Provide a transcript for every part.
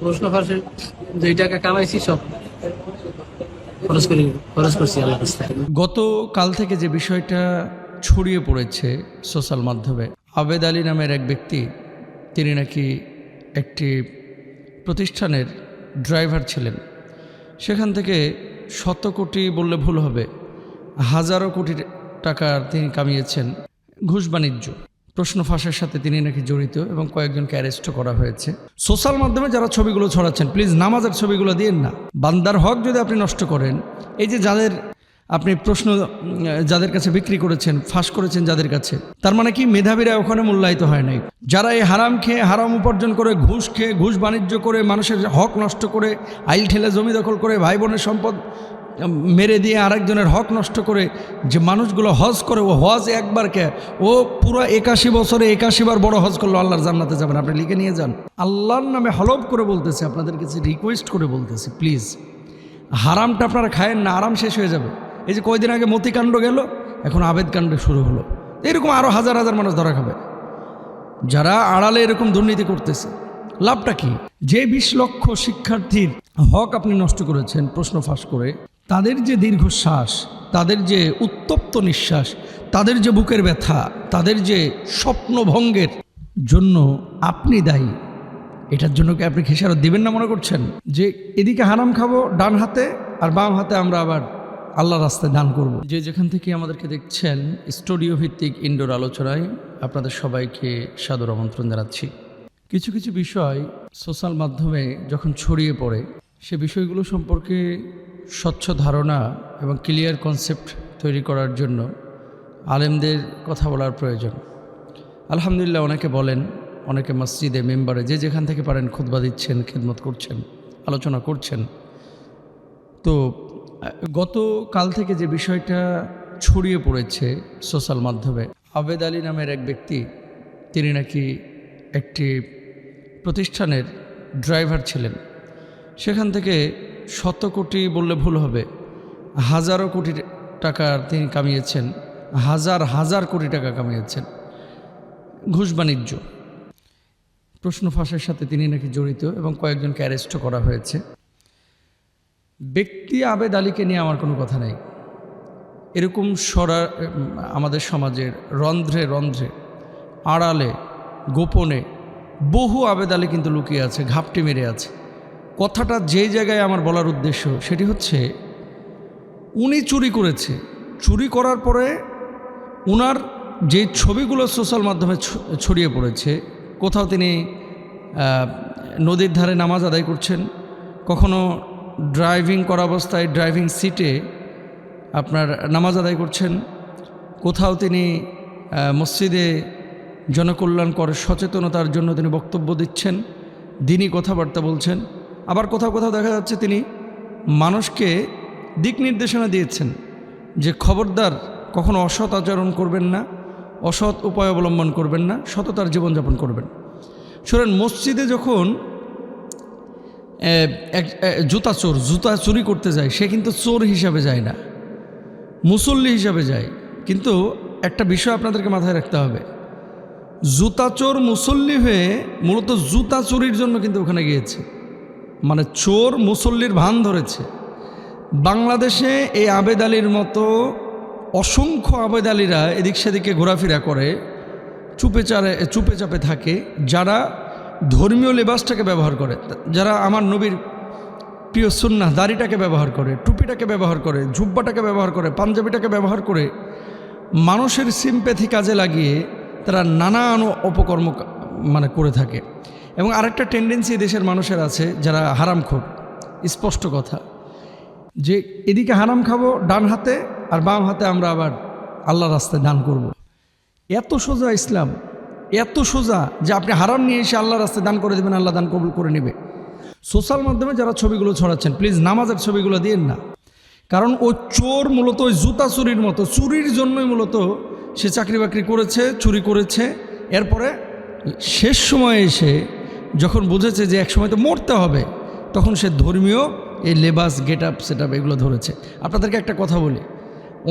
প্রশ্ন ফাঁসে টাকা কামাইছি সব গত কাল থেকে। যে বিষয়টা ছড়িয়ে পড়েছে সোশ্যাল মাধ্যমে, আবেদ আলী নামের এক ব্যক্তি, তিনি নাকি একটি প্রতিষ্ঠানের ড্রাইভার ছিলেন। সেখান থেকে শত কোটি বললে ভুল হবে, হাজারো কোটি টাকা তিনি কামিয়েছেন ঘুষ বাণিজ্য। প্রশ্ন ফাঁসের সাথে তিনি নাকি জড়িত এবং কয়েকজনকে অ্যারেস্টও করা হয়েছে। সোশ্যাল মাধ্যমে যারা ছবিগুলো ছড়াচ্ছেন প্লিজ নামাজের ছবিগুলো দিয়েন না। বান্দার হক যদি আপনি নষ্ট করেন, এই যে যাদের আপনি প্রশ্ন যাদের কাছে বিক্রি করেছেন, ফাঁস করেছেন যাদের কাছে, তার মানে কি মেধাবীরা ওখানে মূল্যায়িত হয় নাই? যারা এই হারাম খেয়ে, হারাম উপার্জন করে, ঘুষ খেয়ে, ঘুষ বাণিজ্য করে, মানুষের হক নষ্ট করে, আইল ঠেলে জমি দখল করে, ভাই বোনের সম্পদ মেরে দিয়ে আরেকজনের হক নষ্ট করে যে মানুষগুলো হজ করে, ও হজ একবার কে? ও পুরো একাশি বছরে একাশি বার বড় হজ করল, আল্লাহর জান্নাতে যাবেন। আপনি লিখে নিয়ে যান। আল্লাহর নামে হলফ করে বলতেছে আপনাদের কাছে রিকোয়েস্ট করে বলতেছি প্লিজ হারামটা আপনারা খায়েন না, আরাম শেষ হয়ে যাবে। এই যে কয়দিন আগে মতিকাণ্ড গেল, এখন আবেদ কাণ্ড শুরু হলো। এরকম আরও হাজার হাজার মানুষ ধরা খাবে। যারা আড়ালে এরকম দুর্নীতি করতেছে, লাভটা কি? যে বিশ লক্ষ শিক্ষার্থীর হক আপনি নষ্ট করেছেন, প্রশ্ন ফাঁস করে তাদের যে দীর্ঘশ্বাস, তাদের যে উত্তপ্ত নিঃশ্বাস, তাদের যে বুকের ব্যথা, তাদের যে স্বপ্নভঙ্গের জন্য আপনি দায়ী। এটার জন্য কি আপনি খেসারত দিবেন না মনে করছেন? যে এদিকে হারাম খাব ডান হাতে আর বাম হাতে আমরা আবার আল্লাহ রাস্তায় দান করব। যে যেখান থেকে আমাদেরকে দেখছেন, স্টুডিও ভিত্তিক ইনডোর আলোচনায় আপনাদের সবাইকে সাদর আমন্ত্রণ জানাচ্ছি। কিছু কিছু বিষয় সোশ্যাল মাধ্যমে যখন ছড়িয়ে পড়ে, সে বিষয়গুলো সম্পর্কে স্বচ্ছ ধারণা এবং ক্লিয়ার কনসেপ্ট তৈরি করার জন্য আলেমদের কথা বলার প্রয়োজন। আলহামদুলিল্লাহ অনেকে বলেন, অনেকে মসজিদে, মেম্বারে যে যেখান থেকে পারেন খুতবা দিচ্ছেন, খেদমত করছেন, আলোচনা করছেন। তো গত কাল থেকে যে বিষয়টা ছড়িয়ে পড়েছে সোশ্যাল মাধ্যমে, আবেদ আলী নামের এক ব্যক্তি, তিনি নাকি একটি প্রতিষ্ঠানের ড্রাইভার ছিলেন। সেখান থেকে শত কোটি বললে ভুল হবে। হাজারো কোটি টাকা তিনি কামিয়েছেন। হাজার হাজার কোটি টাকা কামিয়েছেন। ঘুষ বাণিজ্য। প্রশ্ন ফাঁসের সাথে তিনি নাকি জড়িত এবং কয়েকজনকে অ্যারেস্টও করা হয়েছে। ব্যক্তি আবেদ আলীকে নিয়ে আমার কোনো কথা নেই। এরকম সরা, আমাদের সমাজের রন্ধ্রে রন্ধ্রে, আড়ালে, গোপনে বহু আবেদ আলী কিন্তু লুকিয়ে আছে, ঘাপটি মেরে আছে। কথাটা যে জায়গায় আমার বলার উদ্দেশ্য, সেটি হচ্ছে উনি চুরি করেছে। চুরি করার পরে উনার যে ছবিগুলো সোশ্যাল মাধ্যমে ছড়িয়ে পড়েছে, কোথাও তিনি নদীর ধারে নামাজ আদায় করছেন, কখনো ড্রাইভিং করা অবস্থায় ড্রাইভিং সিটে আপনার নামাজ আদায় করছেন, কোথাও তিনি মসজিদে জনকল্যাণকর সচেতনতার জন্য তিনি বক্তব্য দিচ্ছেন, দিনই কথাবার্তা বলছেন আবার কোথাও কোথাও দেখা যাচ্ছে তিনি মানুষকে দিক নির্দেশনা দিয়েছেন যে খবরদার কখনো অসৎ আচরণ করবেন না, অসৎ উপায় অবলম্বন করবেন না, সততার জীবনযাপন করবেন। শোনেন মসজিদে যখন এক জুতা চোর, জুতা চুরি করতে যায়, সে কিন্তু চোর হিসাবে যায় না, মুসল্লি হিসাবে যায়। কিন্তু একটা বিষয় আপনাদেরকে মাথায় রাখতে হবে, জুতা চোর মুসল্লি হয়ে মূলত জুতা চুরির জন্য কিন্তু ওখানে গিয়েছে। মানে চোর মুসল্লির ভান ধরেছে। বাংলাদেশে এই আবেদ আলীর মতো অসংখ্য আবেদ আলীরা এদিক সেদিকে ঘোরাফেরা করে, চুপে চারে, চুপে চাপে থাকে, যারা ধর্মীয় লেবাসটাকে ব্যবহার করে। যারা আমার নবীর প্রিয় সুন্না দাড়িটাকে ব্যবহার করে, টুপিটাকে ব্যবহার করে, ঝুব্বাটাকে ব্যবহার করে, পাঞ্জাবিটাকে ব্যবহার করে মানুষের সিম্প্যাথি কাজে লাগিয়ে তারা নানান অপকর্ম মানে করে থাকে। এবং আরেকটা টেন্ডেন্সি দেশের মানুষের আছে যারা হারামখোর স্পষ্ট কথা। যে এদিকে হারাম খাব ডান হাতে আর বাম হাতে আমরা আবার আল্লাহ রাস্তায় দান করব। এত সোজা ইসলাম, এত সোজা যে আপনি হারাম নিয়ে এসে আল্লাহ রাস্তায় দান করে দেবেন, আল্লাহ দান কবুল করে নেবে। সোশ্যাল মাধ্যমে যারা ছবিগুলো ছড়াচ্ছেন প্লিজ নামাজের ছবিগুলো দিয়েন না। কারণ ও চোর মূলত ওই জুতা চুরির মতো, চুরির জন্যই মূলত সে চাকরি বাকরি করেছে, চুরি করেছে। এরপরে শেষ সময়ে এসে যখন বুঝেছে যে এক সময় তো মরতে হবে, তখন সে ধর্মীয় এই লেবাস গেট আপ সেট আপ এগুলো ধরেছে। আপনাদেরকে একটা কথা বলি।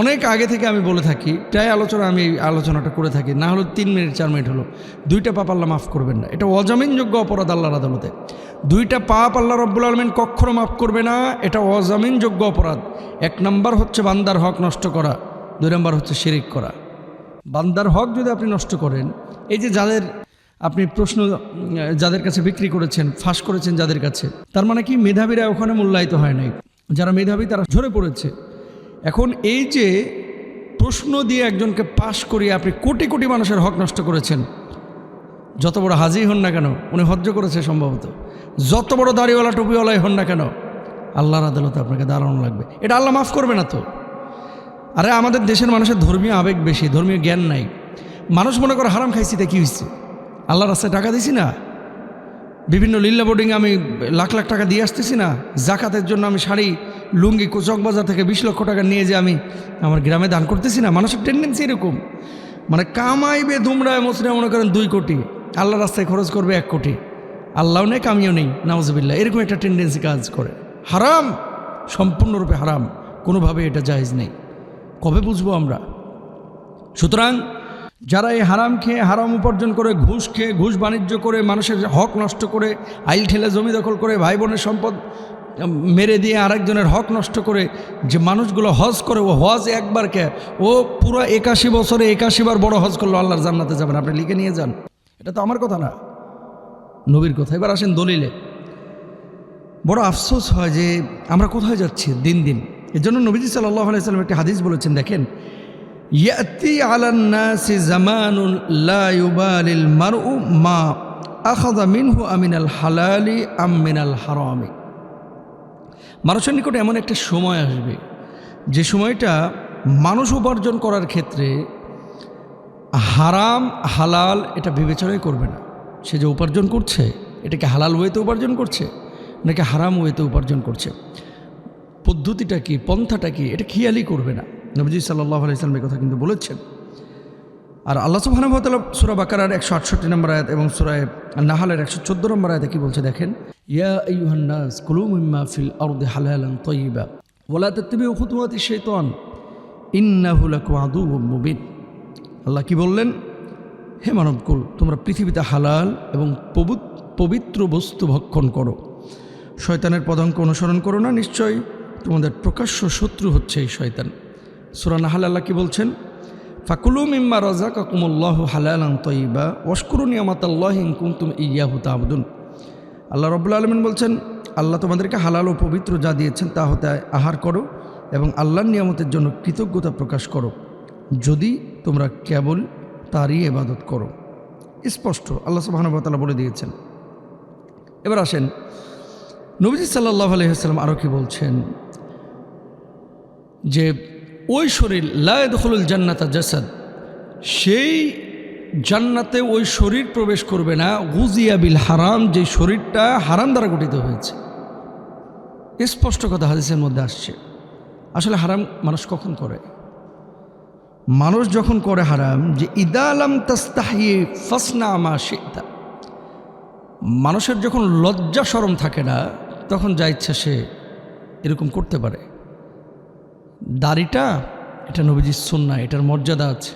অনেক আগে থেকে আমি বলে থাকি, প্রায় আলোচনা, আমি আলোচনাটা করে থাকি, না হলো তিন মিনিট, চার মিনিট হলো। দুইটা পাপ আল্লাহ মাফ করবেন না। এটা অজামিনযোগ্য অপরাধ আল্লাহর আদালতে। দুইটা পাপ আল্লাহ রব্বুল আলমিন কখনো মাফ করবে না, এটা অজামিনযোগ্য অপরাধ। এক নম্বর হচ্ছে বান্দার হক নষ্ট করা, দুই নম্বর হচ্ছে শিরিক করা। বান্দার হক যদি আপনি নষ্ট করেন, এই যে যাদের আপনি প্রশ্ন যাদের কাছে বিক্রি করেছেন, ফাঁস করেছেন যাদের কাছে, তার মানে কি মেধাবীরা ওখানে মূল্যায়িত হয় নাই? যারা মেধাবী, তারা ঝরে পড়েছে। এখন এই যে প্রশ্ন দিয়ে একজনকে পাশ করিয়ে আপনি কোটি কোটি মানুষের হক নষ্ট করেছেন, যত বড় হাজি হন না কেন, উনি হজ্জ করেছে সম্ভবত, যত বড় দাড়িওয়ালা, টুপিওয়ালাই হন না কেন, আল্লাহর আদালতে আপনাকে দাঁড়ানো লাগবে। এটা আল্লাহ মাফ করবে না তো? আরে আমাদের দেশের মানুষের ধর্মীয় আবেগ বেশি, ধর্মীয় জ্ঞান নাই। মানুষ মনে করে হারাম খাইছি, তা কী হয়েছে আল্লাহর রাস্তায় টাকা দিছি না। বিভিন্ন লিল্লা বোর্ডিং আমি লাখ লাখ টাকা দিয়ে আসতেছি না। জাকাতের জন্য আমি শাড়ি, লুঙ্গি কোচক বাজার থেকে বিশ লক্ষ টাকা নিয়ে যে আমি আমার গ্রামে দান করতেছি না। মানুষের টেন্ডেন্সি এরকম। মানে কামাইবে দুমড়ায় মসরে মনে করেন দুই কোটি। আল্লাহ রাস্তায় খরচ করবে এক কোটি। আল্লাহও নেই কামিও নেই। নাওজবিল্লা এরকম একটা টেন্ডেন্সি কাজ করে। হারাম! সম্পূর্ণরূপে হারাম। কোনোভাবে এটা জায়েজ নেই। কবে বুঝব আমরা? সুতরাং যারা এই হারাম খেয়ে হারাম উপার্জন করে, ঘুষ খেয়ে, ঘুষ বাণিজ্য করে, মানুষের হক নষ্ট করে, আইল ঠেলে জমি দখল করে, ভাই বোনের সম্পদ মেরে দিয়ে আরেকজনের হক নষ্ট করে, যে মানুষগুলো হজ করে, ও হজ একবার কে, ও পুরো একাশি বছরে একাশি বার বড় হজ করল, আল্লাহর জান্নাতে যাবেন। আপনি লিখে নিয়ে যান। এটা তো আমার কথা না। নবীর কথা। এবার আসেন দলিলে। বড় আফসোস হয় যে আমরা কোথায় যাচ্ছি দিন দিন। এর জন্য নবীজি সাল্লাহ আলাইসাল্লাম একটি হাদিস বলেছেন, দেখেন ইয়াতি আলান্নাসি জামানুন লা মারউ মা আখাযা মিনহু আমিনাল হালালি আম মিনাল হারামি। মানুষের নিকটে এমন একটা সময় আসবে, যে সময়টা মানুষ উপার্জন করার ক্ষেত্রে হারাম, হালাল এটা বিবেচনাই করবে না। সে যে উপার্জন করছে এটাকে হালাল ওয়েতে উপার্জন করছে, নাকি হারাম ওয়েতে উপার্জন করছে? পদ্ধতিটা কি, পন্থাটা কি, এটা খেয়ালই করবে না। নবজি সাল্লাহ আলাইসলামের কথা কিন্তু বলেছেন। আর আল্লাহ সুবাহানুভতাল সুরা বাকারার একশো আটষট্টি নম্বর আয়াত এবং সুরায় নাহালের একশো চোদ্দ নম্বর আয়াতে কি বলছে দেখেন? আইয়ুহান্নাস কুলু মিম্মা ফিল আরদি হালালান তয়িবা ওলা তাত্তাবিউ খুতুওয়াতি শাইতান ইন্নাহু লাকুম মুবিন। আল্লাহ কি বললেন? হে মানবকুল তোমরা পৃথিবীতে হালাল এবং পবিত্র বস্তু ভক্ষণ করো। শয়তানের পদাঙ্ক অনুসরণ করো না নিশ্চয়ই তোমাদের প্রকাশ্য শত্রু হচ্ছে এই শয়তান। সুরা নাহাল আল্লাহ কি বলছেন? ফাকুলু মিম্মা রাজা কাকুমুল্লাহ হালালান তৈবা ওয়াশকুরু নিয়ামাত আল্লাহ কুমতুম ইয়াহু তাবদুন আল্লাহ রব্বুল আলমিন বলছেন, আল্লাহ তোমাদেরকে হালাল ও পবিত্র যা দিয়েছেন তা হতে আহার করো এবং আল্লাহর নিয়ামতের জন্য কৃতজ্ঞতা প্রকাশ করো। যদি তোমরা কেবল তারই এবাদত করো। স্পষ্ট, আল্লাহ সুবাহানুবতালা বলে দিয়েছেন। এবার আসেন, নবীজি সাল্লাহ আলহিহাস্লাম আরও কি বলছেন? যে ওই শরীর লায়দুল জান্নাতা জাসাদ, সেই জান্নাতে ওই শরীর প্রবেশ করবে না, গুজিয়া বিল হারাম, যে শরীরটা হারাম দ্বারা গঠিত হয়েছে। স্পষ্ট কথা হাদিসের মধ্যে আসছে। আসলে হারাম মানুষ কখন করে? মানুষ যখন করে হারাম, যে ইদা আলাম তাস্তাহি ফাসনা আমা শিতা, মানুষের যখন লজ্জা সরম থাকে না, তখন যা ইচ্ছা সে এরকম করতে পারে। দাড়িটা, এটা নবীজির সুন্না এটার মর্যাদা আছে।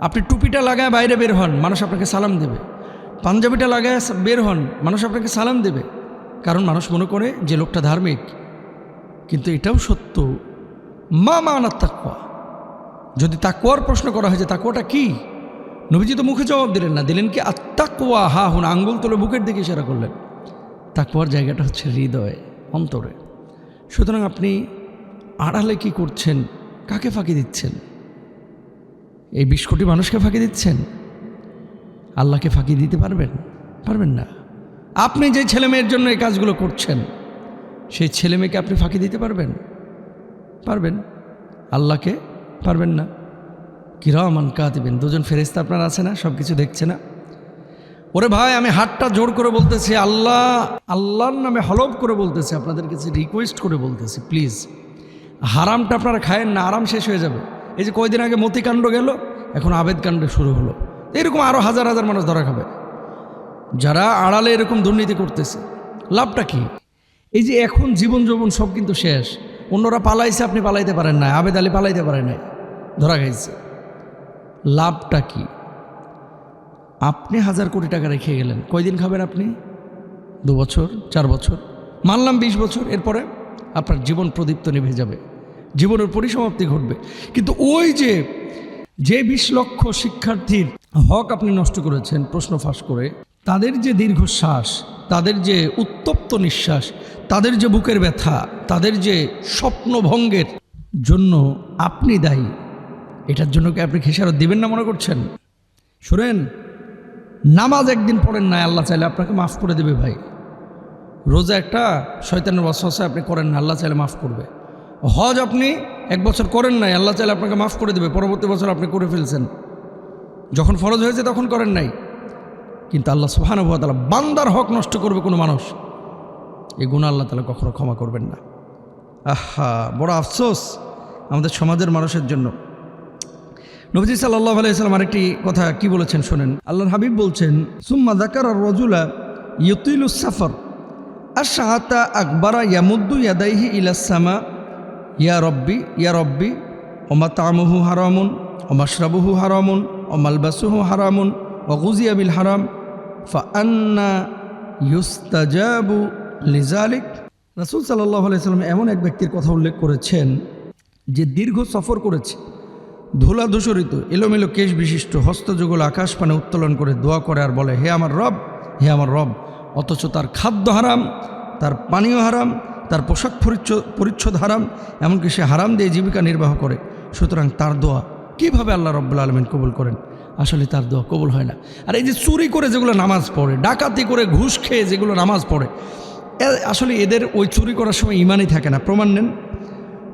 আপনি টুপিটা লাগায় বাইরে বের হন, মানুষ আপনাকে সালাম দেবে। পাঞ্জাবিটা লাগায় বের হন, মানুষ আপনাকে সালাম দেবে। কারণ মানুষ মনে করে যে লোকটা ধার্মিক। কিন্তু এটাও সত্য। মা মা আনার তাকুয়া যদি তাকুয়ার প্রশ্ন করা হয় যে তাকুয়াটা কি? নবীজি তো মুখে জবাব দিলেন না। দিলেন কি আত্মাকুয়া হা হুন আঙ্গুল তুলে বুকের দিকে ইশারা করলেন। তাকুয়ার জায়গাটা হচ্ছে হৃদয়ে, অন্তরে। সুতরাং আপনি আড়ালে কি করছেন? কাকে ফাঁকি দিচ্ছেন? এই বিশ কোটি মানুষকে ফাঁকি দিচ্ছেন? আল্লাহকে ফাঁকি দিতে পারবেন? পারবেন না। আপনি যে ছেলে মেয়ের জন্য এই কাজগুলো করছেন, সেই ছেলে মেয়েকে আপনি ফাঁকি দিতে পারবেন? পারবেন। আল্লাহকে? পারবেন না। কিরমান কাতিবেন। দুজন ফেরেস্তা আপনার আছে না? সব কিছু দেখছে না? ওরে ভাই, আমি হাতটা জোর করে বলতেছি, আল্লাহ, আল্লাহর নামে হলফ করে বলতেছি আপনাদের কাছে রিকোয়েস্ট করে বলতেছি প্লিজ হারামটা আপনারা খায়েন না, আরাম শেষ হয়ে যাবে। এই যে কয়দিন আগে মতিকাণ্ড গেল, এখন আবেদ কাণ্ড শুরু হলো। এরকম আরও হাজার হাজার মানুষ ধরা খাবে। যারা আড়ালে এরকম দুর্নীতি করতেছে, লাভটা কি? এই যে এখন জীবন যৌবন সব কিন্তু শেষ। অন্যরা পালাইছে, আপনি পালাইতে পারেন না আবেদ আলী পালাইতে পারেন নাই, ধরা খাইছে। লাভটা কি? আপনি হাজার কোটি টাকা রেখে গেলেন। কয়দিন খাবেন আপনি? দু বছর, চার বছর, মানলাম বিশ বছর। এরপরে আপনার জীবন প্রদীপ্ত নিভে যাবে। জীবনের পরিসমাপ্তি ঘটবে। কিন্তু ওই যে যে বিশ লক্ষ শিক্ষার্থীর হক আপনি নষ্ট করেছেন, প্রশ্ন ফাঁস করে, তাদের যে দীর্ঘশ্বাস, তাদের যে উত্তপ্ত নিঃশ্বাস, তাদের যে বুকের ব্যথা, তাদের যে স্বপ্নভঙ্গের জন্য আপনি দায়ী, এটার জন্য কি আপনি খেসারত দিবেন না মনে করছেন? শোনেন, নামাজ একদিন পড়েন না, আল্লাহ চাইলে আপনাকে মাফ করে দেবে ভাই। রোজা একটা, শয়তানের বসবাসে আপনি করেন না, আল্লাহ চাইলে মাফ করবে। হজ আপনি এক বছর করেন নাই, আল্লাহ চাইলে আপনাকে মাফ করে দেবে, পরবর্তী বছর আপনি করে ফেলছেন। যখন ফরজ হয়েছে তখন করেন নাই। কিন্তু আল্লাহ সুহানুভা তালা বান্দার হক নষ্ট করবে কোনো মানুষ। এই গুণ আল্লাহ তালা কখনো ক্ষমা করবেন না। আহা, বড় আফসোস আমাদের সমাজের মানুষের জন্য। নবজি সাল্লাহ আলাইসাল্লাম আরেকটি কথা কি বলেছেন শোনেন? আল্লাহর হাবিব বলছেন, সুম্মা দাকার আর রজুলা ইয়তুইলু সাফর আর শাহাতা আকবরা ইয়ামুদ্দু ইয়াদাইহি ইলাসামা ইয়া রব্বি ইয়া রব্বি ওমা তামুহু হারামুন ওমাশরাবুহু হারামুন ওমালবাসুহু হারামুন ওগুজিয়া বিল হারাম, ফা আন্না ইউস্তাজাবু লিজালিক। রাসুল সাল্লাহ আলাইসাল্লাম এমন এক ব্যক্তির কথা উল্লেখ করেছেন যে দীর্ঘ সফর করেছে, ধুলা ধূসরিত, এলোমেলো কেশ বিশিষ্ট, হস্তযুগল আকাশ পানে উত্তোলন করে দোয়া করে আর বলে, হে আমার রব, হে আমার রব, অথচ তার খাদ্য হারাম, তার পানীয় হারাম তার পোশাক পরিচ্ছ- পরিচ্ছদ হারাম, এমনকি সে হারাম দিয়ে জীবিকা নির্বাহ করে। সুতরাং তার দোয়া কীভাবে আল্লাহ রব্বুল আলমিন কবুল করেন? আসলে তার দোয়া কবুল হয় না। আর এই যে চুরি করে যেগুলো নামাজ পড়ে, ডাকাতি করে ঘুষ খেয়ে যেগুলো নামাজ পড়ে আসলে এদের ওই চুরি করার সময় ইমানই থাকে না। প্রমাণ নেন।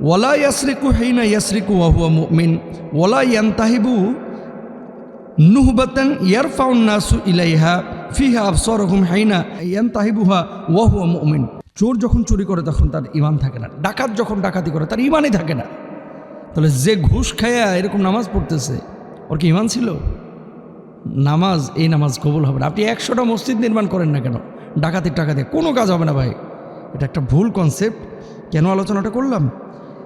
ওয়ালা ইয়াসরিকু হেইনা ইয়াসরিকু ওয়াহুয়া মুমিন, ওয়ালা ইয়ান্তাহিবু নুহবাতান ইয়ারফাউন নাসু ইলাইহা, ফিহা আবসরহুম হাইনা ইয়ান্তাহিবুহা ওয়াহুয়া মুমিন। চোর যখন চুরি করে, তখন তার ইমান থাকে না। ডাকাত যখন ডাকাতি করে, তার ইমানই থাকে না। তাহলে যে ঘুষ খায়া এরকম নামাজ পড়তেছে, ওর কি ইমান ছিল? নামাজ, এই নামাজ কবুল হবে না। আপনি একশোটা মসজিদ নির্মাণ করেন না কেন? ডাকাতির টাকা দিয়ে। কোনো কাজ হবে না ভাই। এটা একটা ভুল কনসেপ্ট কেন আলোচনাটা করলাম?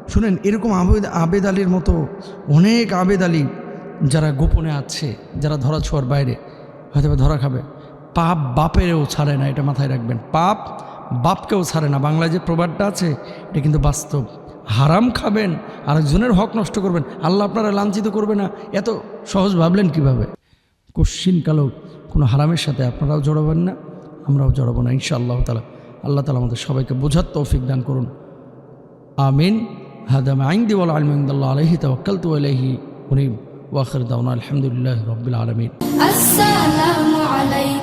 শুনেন, এরকম আবেদ আবেদ আলীর মতো অনেক আবেদ আলী যারা গোপনে আছে, যারা ধরা ছোঁয়ার বাইরে হয়তো ধরা খাবে। পাপ বাপেরও ছাড়ে না, এটা মাথায় রাখবেন। পাপ বাপকেও ছাড়ে না। বাংলায় যে প্রবাদটা আছে, এটা কিন্তু বাস্তব। হারাম খাবেন, আরেকজনের হক নষ্ট করবেন, আল্লাহ আপনারা লাঞ্ছিত করবে না। এত সহজ ভাবলেন কীভাবে? কোশ্চিনকালেও কোনো হারামের সাথে আপনারাও জড়াবেন না, আমরাও জড়াবো না ইনশা আল্লাহ তালা আল্লাহ তালা আমাদের সবাইকে বোঝার তৌফিক দান করুন। আমিন। হাদাম আইন দিবল আলমিন্দাল্লাহ আলহি তাওয়াক্কাল তু আলহি উনি ওয়াখর দাউনা আলহামদুলিল্লাহ রবিল আলমিন। আসসালামু আলাইকুম।